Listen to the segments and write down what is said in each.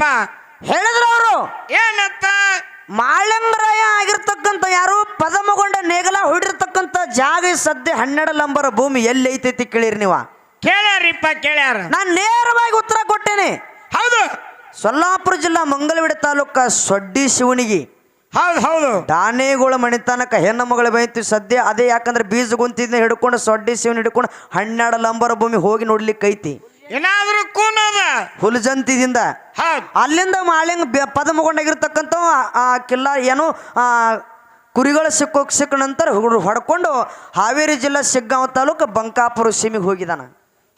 ಹೌದ್ರಿಪ್ಪ ಹೇಳಿದ್ರು ಅವರು. ಏನತ್ತ ಮಾಳಂಗರಾಯ ಆಗಿರ್ತಕ್ಕಂಥ ಯಾರು? ಪದಮಗೊಂಡ ನೇಗಲ ಹೊಡಿರ್ತಕ್ಕಂಥ ಜಾಗ ಸದ್ಯ ಹನ್ನೆರಡು ಲಂಬರ ಭೂಮಿ ಎಲ್ಲಿ ಐತೈತಿ ಕೇಳಿರಿ ನೀವ. ಕೇಳ್ಯಾರಿಪ್ಪ ಕೇಳ್ಯಾರ. ನಾನು ನೇರವಾಗಿ ಉತ್ತರ ಕೊಟ್ಟೇನೆ. ಹೌದು. ಸೊಲ್ಲಾಪುರ ಜಿಲ್ಲಾ ಮಂಗಲವಿಡ ತಾಲೂಕ ಸೊಡ್ಡಿ ಶಿವನಿಗಿ. ಹೌದು ಹೌದು. ದಾನೇಗೋಳ ಮಣಿತನಕ ಹೆಣ್ಣು ಮಗಳು ಬೈತಿ ಸದ್ಯ. ಅದೇ ಯಾಕಂದ್ರೆ ಬೀಜ ಗುಂತಿಂದ ಹಿಡ್ಕೊಂಡು ಸೊಡ್ಡಿ ಶಿವನ ಹಿಡ್ಕೊಂಡು ಹನ್ನೆರಡು ಲಂಬರ ಭೂಮಿ ಹೋಗಿ ನೋಡ್ಲಿಕ್ಕೆ ಐತಿ ಏನಾದ್ರೂ ಕೂನದ? ಹುಲಜಂತಿದಿಂದ. ಅಲ್ಲಿಂದ ಮಾಳಿಂಗ್ ಪದಮಗೊಂಡಾಗಿರ್ತಕ್ಕಂಥ ಆ ಕಿಲ್ಲ ಏನು ಆ ಕುರಿಗಳ ಸಿಕ್ಕು ಸಿಕ್ಕ ನಂತರ ಹೊಡ್ಕೊಂಡು ಹಾವೇರಿ ಜಿಲ್ಲಾ ಸಿಗ್ಗಾಂವ್ ತಾಲೂಕು ಬಂಕಾಪುರ ಸೀಮೆಗೆ ಹೋಗಿದಾನ.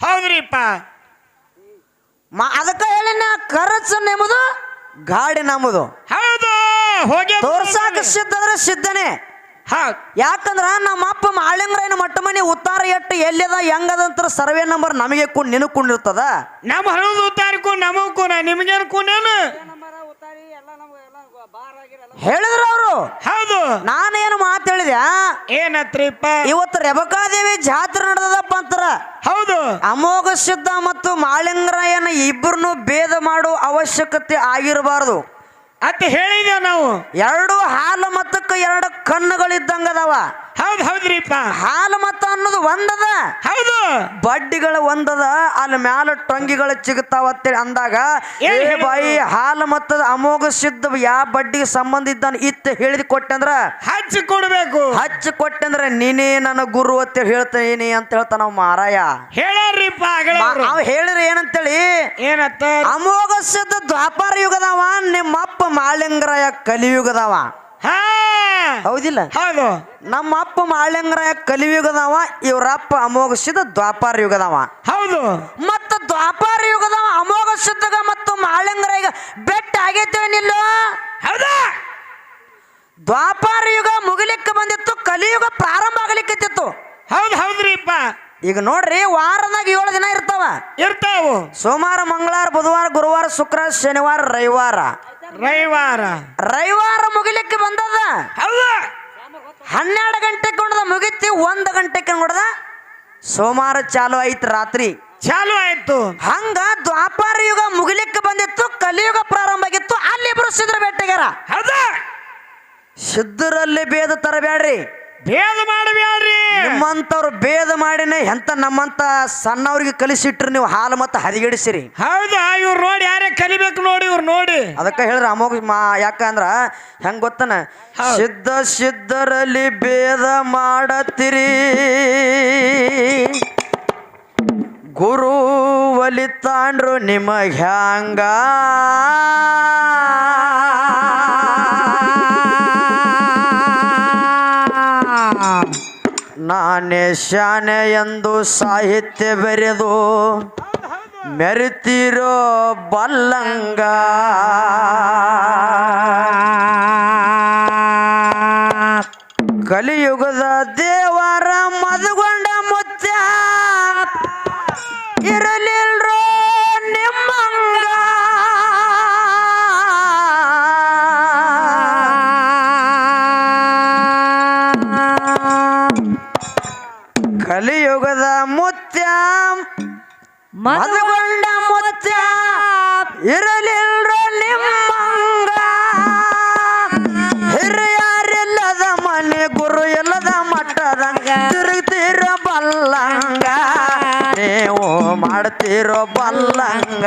ಹೌದ್ರಿಪ್ಪ. ಮಾ ಅದಕ್ಕೆ ಹೇಳಿನ ಕರಚ ನೆಮ್ಮದು ಗಾಡಿ ನಮ್ಮದು. ಹೌದು ಹೋಗಿ ತೋರ್ಸಾಕ ಸಿದ್ಧ ಅಂದ್ರೆ ಸಿದ್ಧನೇ. ಹೌದು ಯಾಕಂದ್ರ ನಮ್ಮ ಅಪ್ಪ ಮಾಳಿಂಗ್ರೈನ ಮಟ್ಟ ಮನೆ ಉತ್ತಾರ ಎಟ್ಟು ಎಲ್ಲಿದ ಹೆಂಗದಂತ ಸರ್ವೆ ನಂಬರ್ ನಮಗೆ ಕೊಂಡು ನಿನಗೆ ಕೊಂಡಿರ್ತದ ನಮ್ಮ ಹಳದು ಉತ್ತಾರಕ್ಕೂ ನಮಗ್ ಕೂನ ನಿಮ್ಗೇನು ಕೂನೇನು ಹೇಳಿದ್ರು ಅವರು. ಹೌದು. ನಾನೇನು ಮಾತು ಹೇಳಿದೆ ಏನತ್ರಿಪ್ಪ? ಇವತ್ತು ರೆಬಕಾದೇವಿ ಜಾತ್ರೆ ನಡೆದದಪ್ಪ ಅಂತಾರ. ಹೌದು. ಅಮೋಘ ಸಿದ್ಧ ಮತ್ತು ಮಾಳಿಂಗರಾಯನ ಇಬ್ಬರನ್ನು ಭೇದ ಮಾಡೋ ಅವಶ್ಯಕತೆ ಆಗಿರಬಾರದು. ಅಂತ ಹೇಳಿದೇವ್ ನಾವು? ಎರಡು ಹಾಲು ಮತ್ತಕ್ಕೆ ಎರಡು ಕಣ್ಣುಗಳಿದ್ದಂಗದವ. ಹೌದು ಹೌದ್ರಿಪ್ಪ. ಹಾಲು ಮತ್ತ ಅನ್ನೋದು ಒಂದದ. ಹೌದು. ಬಡ್ಡಿಗಳ ಒಂದದ ಅಲ್ಲಿ ಮ್ಯಾಲ ಟೊಂಗಿಗಳು ಚಿಗುತ್ತಾವ ಅಂತೇಳಿ ಅಂದಾಗ ಏನ್ ಏ? ಬಾಯಿ ಹಾಲು ಮತ್ತದ ಅಮೋಘ ಸಿದ್ಧ ಯಾವ ಬಡ್ಡಿಗೆ ಸಂಬಂಧ ಇದ್ದಾನ ಇತ್ತ ಹೇಳಿದ್ ಕೊಟ್ಟಂದ್ರ ಹಚ್ಚಿ ಕೊಡ್ಬೇಕು. ಹಚ್ಚಿ ಕೊಟ್ಟಂದ್ರ ನೀನೇ ನನ್ನ ಗುರು ಅಂತ ಹೇಳ್ತೇನೆ ಅಂತ ಹೇಳ್ತಾನ ಅವ ಮಾರಾಯ. ಹೇಳ್ರಿಪ್ಪ ಆಗಲೇ ಹೇಳ್ರಿ. ಅವ ಹೇಳಿದ್ರೆ ಏನಂತೇಳಿ? ಏನತ್ತ? ಅಮೋಘ ಸಿದ್ಧ ದ್ವಾಪಾರ ಯುಗದವ ನಿಮ್ಮಪ್ಪ ಮಾಳಿಂಗರಾಯ ಕಲಿಯುಗದವ. ಹಾ. ಹೌದಿಲ್ಲ. ಹೌದು. ನಮ್ಮ ಅಪ್ಪ ಮಾಳಿಂಗರಾಯ ಕಲಿಯುಗದವ ಇವರಪ್ಪ ಅಮೋಘ ಸಿದ್ಧ ದ್ವಾಪಾರ ಯುಗದವ. ಹೌದು. ಮತ್ತ ದ್ವಾಪಾರ ಯುಗದವ ಅಮೋಘ ಸಿದ್ಧಗ ಮತ್ತು ಮಾಳಿಂಗರಾಯ ಬೆಟ್ಟ ಆಗೈತೇನಿಲ್ಲ? ಹೌದಾ. ದ್ವಾಪಾರ ಯುಗ ಮುಗಿಲಿಕ್ಕೆ ಬಂದಿತ್ತು ಕಲಿಯುಗ ಪ್ರಾರಂಭ ಆಗಲಿಕ್ಕಿತ್ತು ಹೌದು ಹೌದ್ರಿಪ್ಪ. ಈಗ ನೋಡ್ರಿ ವಾರದಾಗ ಏಳು ದಿನ ಇರ್ತಾವ. ಇರ್ತಾವ. ಸೋಮವಾರ ಮಂಗಳವಾರ ಬುಧವಾರ ಗುರುವಾರ ಶುಕ್ರವಾರ ಶನಿವಾರ ರವಿವಾರ. ರವಿವಾರ. ರವಿವಾರ ಮುಗಿಲಿಕ್ಕೆ ಬಂದದ? ಹೌದು. ಹನ್ನೆರಡು ಗಂಟೆಗೆ ಕೊಂಡದ ಮುಗಿತಿ ಒಂದು ಗಂಟೆಗೆ ನೋಡದ ಸೋಮವಾರ ಚಾಲು ಆಯ್ತು ರಾತ್ರಿ. ಚಾಲು ಆಯ್ತು. ಹಂಗ ದ್ವಾಪಾರ ಯುಗ ಮುಗಿಲಿಕ್ಕೆ ಬಂದಿತ್ತು ಕಲಿಯುಗ ಪ್ರಾರಂಭ ಆಗಿತ್ತು ಅಲ್ಲಿಬ್ರು ಸಿದ್ರ ಬೇಟೆಗಾರ. ಹೌದಾ. ಸಿದ್ಧರಲ್ಲಿ ಬೇದ ತರಬೇಡ್ರಿ. ಭೇದ ಮಾಡಬೇಡ್ರಿ ನಿಮ್ಮಂತವ್ರು ಭೇದ ಮಾಡಿನೇ ಎಂತ ನಮ್ಮಂತ ಸಣ್ಣವ್ರಿಗೆ ಕಲಿಸಿಟ್ರಿ ನೀವು ಹಾಲು ಮತ್ತೆ ಹದಿಗೆಡಿಸಿರಿ ಹೌದಾ? ಇವ್ರು ನೋಡಿ ಯಾರೇ ಕಲಿಬೇಕು ನೋಡಿ ಇವ್ರು ನೋಡಿ. ಅದಕ್ಕೆ ಹೇಳಿದ್ರೆ ಅಮೋಘ ಮಾ ಯಾಕಂದ್ರ ಹೆಂಗ್ ಗೊತ್ತನ. ಸಿದ್ಧ ಸಿದ್ಧರಲ್ಲಿ ಭೇದ ಮಾಡತ್ತಿರಿ ಗುರು ಒಲಿತಾಂಡ್ರು ನಿಮಗೆ ಹ್ಯಾಂಗ? ನಾನೇ ಶಾನೆ ಎಂದು ಸಾಹಿತ್ಯ ಬೆರೆದು ಮೆರಿತಿರೋ ಬಲ್ಲಂಗ. ಕಲಿಯುಗದ ದೇವರ ಮದುಗೊಂಡ ಮುತ್ಯ. ಇರಲಿಲ್ರೋ ಮದುಗೊಂಡ ಮುಚ್ಚ ಇರಲಿಲ್ರ ನಿಮ್ಮಂಗ. ಹಿರಿಯರಿಲ್ಲದ ಮನೆ ಗುರು ಇಲ್ಲದ ಮಟ್ಟದಂಗ ತಿರುಗ್ತಿರೋ ಬಲ್ಲಂಗ. ನೀವು ಮಾಡ್ತಿರೋ ಬಲ್ಲಂಗ.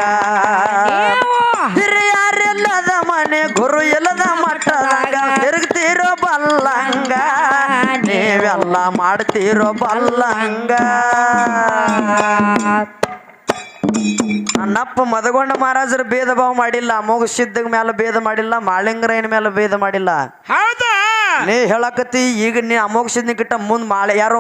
ಹಿರಿಯರಿಲ್ಲದ ಮನೆ ಗುರು ಇಲ್ಲದ ಮಟ್ಟದಂಗ ತಿರುಗ್ತಿರೋ ಬಲ್ಲಂಗ. ನೀವೆಲ್ಲ ಮಾಡ್ತಿರೋ ಬಲ್ಲಂಗ. ನನ್ನಪ್ಪ ಮದಗೊಂಡ ಮಹಾರಾಜರು ಭೇದ ಭಾವ ಮಾಡಿಲ್ಲ ಅಮೋಘ ಸಿದ್ಧಗ ಮೇಲೆ ಭೇದ ಮಾಡಿಲ್ಲ ಮಾಳಿಂಗರಾಯನ ಮೇಲೆ ಭೇದ ಮಾಡಿಲ್ಲ. ಹೌದಾ? ನೀ ಹೇಳಕತ್ತಿ ಈಗ ನೀ ಅಮೋಘ ಕಿಟ್ಟ ಮುಂದೆ ಮಾಳೆ ಯಾರೋ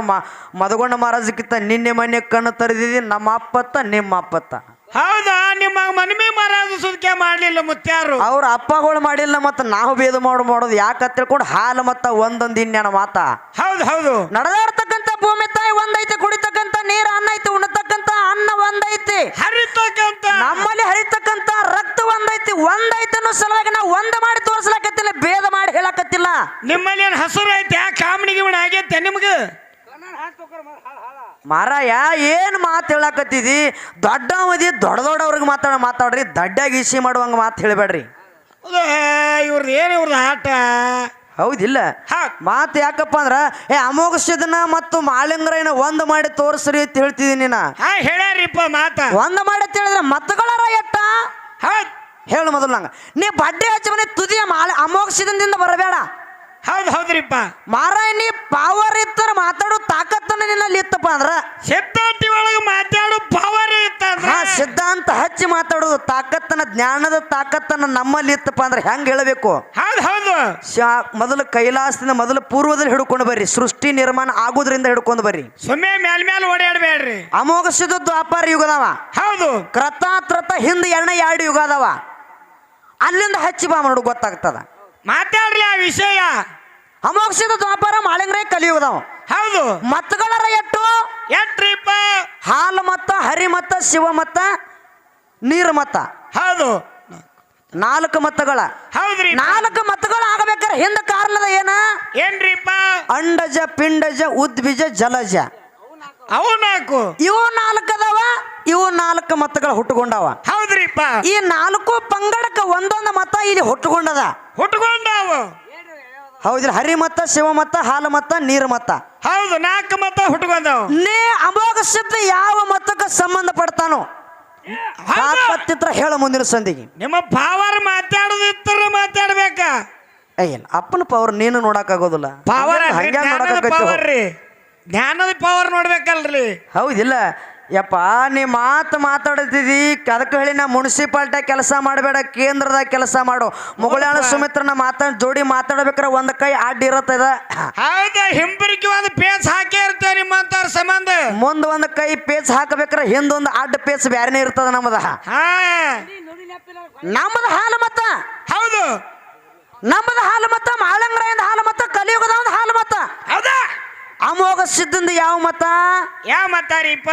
ಮದಗೊಂಡ ಮಹಾರಾಜಕ್ಕಿಂತ ನಿನ್ನೆ ಮನೆ ಕಣ್ಣು ತರದಿದಿ ನಮ್ಮ ಅಪ್ಪತ್ತ ನಿಮ್ಮ ಅಪ್ಪತ್ತ. ಹೌದಾ? ನಿಮ್ಮ ಮನಮಿ ಮಹಾರಾಜ ಸುದ್ಕೆ ಮಾಡ್ಲಿಲ್ಲ ಮುತ್ಯಾರು. ಅವ್ರ ಅಪ್ಪಗಳು ಮಾಡಿಲ್ಲ ಮತ್ತು ನಾವು ಭೇದ ಮಾಡು ಮಾಡೋದು ಯಾಕೆ ತಿಳ್ಕೊಂಡು ಹಾಲು ಮತ್ತ ಒಂದೊಂದು ಇನ್ನೇನ ಮಾತ. ಹೌದು ಹೌದು. ನಡೆದಾಡ್ತಕ್ಕಂಥ ಭೂಮಿ ತಾಯಿ ಒಂದೈತೆ ಕುಡಿತಕ್ಕಂಥ ನೀರು ಅನ್ನ ಉಣ್ಣ ಅನ್ನ ಒಂದೈತಿ. ಹರಿತಕ್ಕಂತ. ನಮ್ಮಲ್ಲಿ ಹರಿತಕ್ಕಂತ ರಕ್ತ ಒಂದೈತಿ. ಒಂದೈತಿ ಅನ್ನೋ ಸಲುವಾಗಿ ನಾವು ಒಂದ ಮಾಡಿ ತೋರಿಸ್ಲಾಕತ್ತಿಲ್ಲ ಭೇದ ಮಾಡಿ ಹೇಳಕತ್ತಿಲ್ಲ. ನಿಮ್ಮಲ್ಲಿ ಏನು ಹಸುರು ಐತೆ? ಆ ಕಾಮಣಿ ಗಿಮಣಿ ಆಗೈತೆ ನಿಮ್ಗೆ? ಮಾರಾಯ ಏನು ಮಾತು ಹೇಳಕತ್ತಿದಿ? ದೊಡ್ಡ ಅವಧಿ ದೊಡ್ಡ ದೊಡ್ಡವ್ರಿಗೆ ಮಾತಾಡ ಮಾತಾಡ್ರಿ. ದಡ್ಡಾಗಿ ಇಸಿ ಮಾಡುವಂಗೆ ಮಾತು ಹೇಳಬೇಡ್ರಿ. ಇವ್ರದ್ದು ಏನು ಇವ್ರದ್ದು ಆಟ? ಹೌದಿಲ್ಲ. ಹೌದ್. ಮಾತು ಯಾಕಪ್ಪ ಅಂದ್ರ ಏ ಅಮೋಘಸಿದನ ಮತ್ತು ಮಾಳಿಂಗ್ರಯ್ಯನ ಒಂದ್ ಮಾಡಿ ತೋರಿಸ್ರಿ ಅಂತ ಹೇಳ್ತಿದ್ದೀನಿ ನೀನ. ಹಾ ಹೇಳ್ಯಾರಿಪ್ಪ ಮಾತ. ಒಂದು ಮಾಡಿ ತಿಳಿದ್ರೆ ಹೇಳಿದ್ರೆ ಮತ್ತುಗಳರ ಎಟ್ಟ? ಹೇಳು ಮೊದಲು ನಂಗೆ. ನೀ ಬಡ್ಡಿ ಹಚ್ಚಿ ಮನೆ ತುದಿಯ ಮಾಳೆ ಅಮೋಘಸಿದಿಂದ ಬರಬೇಡ. ಹೌದ್ ಹೌದ್ರಿಪ್ಪ. ಮಾರಾಯ ನೀ ಪವರ್ ಇತ್ತರ ಮಾತಾಡೋ ತಾಕತ್ತನ ನಿನ್ನಲ್ಲಿ ಇತ್ತಪ್ಪ ಅಂದ್ರ? ಸಿದ್ಧಾಂತಿ ಒಳಗೆ ಮಾತಾಡೋ ಪವರ್ ಇತ್ತ ಹಾ ಸಿದ್ಧಾಂತ ಹಚ್ಚಿ ಮಾತಾಡೋದು ತಾಕತ್ತನ ಜ್ಞಾನದ ತಾಕತ್ತನ ನಮ್ಮಲ್ಲಿ ಇತ್ತಪ್ಪ ಅಂದ್ರೆ ಹೆಂಗ್ ಹೇಳಬೇಕು? ಹೌದು ಹೌದು. ಮೊದಲು ಕೈಲಾಸದಿಂದ ಮೊದಲು ಪೂರ್ವದಲ್ಲಿ ಹಿಡ್ಕೊಂಡು ಬರ್ರಿ. ಸೃಷ್ಟಿ ನಿರ್ಮಾಣ ಆಗೋದ್ರಿಂದ ಹಿಡ್ಕೊಂಡು ಬರ್ರಿ. ಸುಮ್ಮನೆ ಮ್ಯಾಲ್ ಮ್ಯಾಲ ಓಡಾಡ್ಬೇಡ್ರಿ. ಅಮೋಘ ಸಿದ್ಧ ದ್ವಾಪಾರ ಯುಗದವ ಹೌದು. ಕ್ರತ ತ್ರತ ಹಿಂದೆ ಎಣ್ಣೆ ಎರಡು ಯುಗ ಅದಾವ. ಅಲ್ಲಿಂದ ಹಚ್ಚಿ ಬಾ ನೋಡು ಗೊತ್ತಾಗ್ತದ. ಮಾತಾಡ್ಲಿ ಆ ವಿಷಯ. ಅಮೋಕ್ಷದ ದ್ವಾಪರ ಮಾಳಿಂಗ್ರೆ ಕಲಿಯುಗದವ. ಹೌದು. ಮತ್ತಗಳರ ಎಟ್ಟು? ಎಟ್ರಿಪ್ಪ ಹಾಲು ಮತ್ತ ಹರಿ ಮತ್ತ ಶಿವ ಮತ್ತ ನೀರು ಮತ್ತ. ಹೌದು. ನಾಲ್ಕು ಮತಗಳ ಹೌದ್ರಿ ನಾಲ್ಕು ಮತಗಳು ಆಗಬೇಕಾರೆ ಹಿಂದ ಕಾರಣದ ಏನ? ಏನ್ರಿಪ್ಪ ಅಂಡಜ ಪಿಂಡಜ ಉದ್ಬೀಜ ಜಲಜ. ಅವು ನಾಲ್ಕು. ಇವು ನಾಲ್ಕದವ ಇವು ನಾಲ್ಕು ಮತಗಳು ಹುಟ್ಟುಕೊಂಡವ. ಹೌದ್ರಿಪ್ಪ ಈ ನಾಲ್ಕು ಪಂಗಡಕ್ಕೆ ಒಂದೊಂದು ಮತ ಇಲ್ಲಿ ಹುಟ್ಟುಕೊಂಡದ. ಹುಟ್ಕೊಂಡಾವ ಹೌದ್ರಿ ಹರಿ ಮತ ಶಿವ ಮತ ಹಾಲು ಮತ ನೀರು ಮತ. ಹೌದು ನಾಲ್ಕು ಮತ ಹುಟ್ಕೊಂಡಾವ ನೀ ಅಮೋಘ ಸಿದ್ಧ ಯಾವ ಮತಕ್ಕೆ ಸಂಬಂಧ ಪಡ್ತಾನೋ? ಹೇಳ ಮುಂದಿನ ಸಂದಿಗೆ. ನಿಮ್ಮ ಪಾವರ್ ಮಾತಾಡೋದಿತ್ತರ ಮಾತಾಡ್ಬೇಕ. ಏನ್ ಅಪ್ಪನ ಪವರ್ ನೀನು ನೋಡಕ್ಕಾಗೋದಿಲ್ಲ. ಪವರ್ ಹಂಗೆ ನೋಡಕ್ ನೋಡಕ್ಕಾಗೈತಿ ರೀ. ಜ್ಞಾನದ ಪವರ್ ನೋಡ್ಬೇಕಲ್ರಿ. ಹೌದಿಲ್ಲ ಯಪ್ಪ ನೀ ಮಾತು ಮಾತಾಡ್ತಿದ್ದಿ ಅದಕ್ಕೆ ಹೇಳಿ ನಾ ಮುನ್ಸಿಪಾಲ್ಟಿ ಕೆಲಸ ಮಾಡಬೇಡ ಕೇಂದ್ರದಾಗ ಕೆಲಸ ಮಾಡು. ಮುಗಳಾಳ ಸುಮಿತ್ರನ ಮಾತಾಡ್ ಜೋಡಿ ಮಾತಾಡ್ಬೇಕಾರೆ ಒಂದ್ ಕೈ ಅಡ್ಡ ಇರತ್ತದ ಹೌದು ಹಿಂಬರಿಕೆ ಒಂದು ಪೇಸ್ ಹಾಕೇ ಇರ್ತೇವೆ ನಿಮ್ಮಂತವ್ರ ಸಂಬಂಧ. ಮುಂದೆ ಒಂದ್ ಕೈ ಪೇಸ್ ಹಾಕಬೇಕಾರೆ ಹಿಂದೊಂದು ಅಡ್ಡ ಪೇಸ್ ಬ್ಯಾರೆನೇ ಇರ್ತದ ನಮ್ಮದ ಹಾ. ನಮ್ಮದ ಹಾಲು ಮತ್ತ. ಹೌದು. ನಮ್ಮದ ಹಾಲು ಮತ್ತ ಮಾಳಂಗ್ರಾಯಿಂದ ಹಾಲು ಮತ್ತ ಕಲಿಯುಗದ ಒಂದು ಹಾಲು ಮತ್ತ. ಹೌದಾ? ಅಮೋಘ ಸಿದ್ಧಂದ ಯಾವ ಮತ ಯಾವ ಮತ್ತಾರಿಪ್ಪ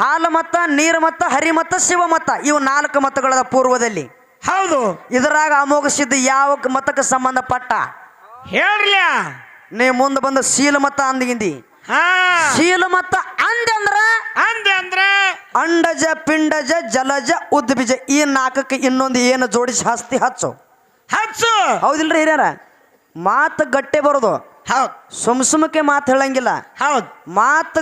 ಹಾಲು ಮತ ನೀರು ಮತ್ತ ಹರಿ ಮತ್ತ ಶಿವ ಮತ ಇವು ನಾಲ್ಕು ಮತಗಳದ ಪೂರ್ವದಲ್ಲಿ. ಹೌದು. ಇದರಾಗ ಅಮೋಘ ಸಿದ್ಧ ಯಾವ ಮತಕ್ಕೆ ಸಂಬಂಧಪಟ್ಟ? ಹೇಳ್ರಿಯಾ ನೀ ಮುಂದೆ ಬಂದ ಶೀಲ ಮತ ಅಂದಿಂದಿ ಶೀಲ ಮತ ಅಂದೆ ಅಂದ್ರೆ? ಅಂದೆ ಅಂದ್ರ? ಅಂಡಜ ಪಿಂಡಜ ಜಲಜ ಉದ್ಬಿಜ ಈ ನಾಲ್ಕಕ್ಕೆ ಇನ್ನೊಂದು ಏನು ಜೋಡಿಸಿ ಹಸ್ತಿ ಹಚ್ಚು. ಹಚ್ಚು. ಹೌದಿಲ್ರಿ ಹಿರಿಯರ? ಮಾತು ಗಟ್ಟೆ ಬರೋದು. ಹೌದ್. ಸುಮ್ ಸುಮ್ಮಕ್ಕೆ ಮಾತು ಹೇಳಂಗಿಲ್ಲ. ಹೌದು. ಮಾತು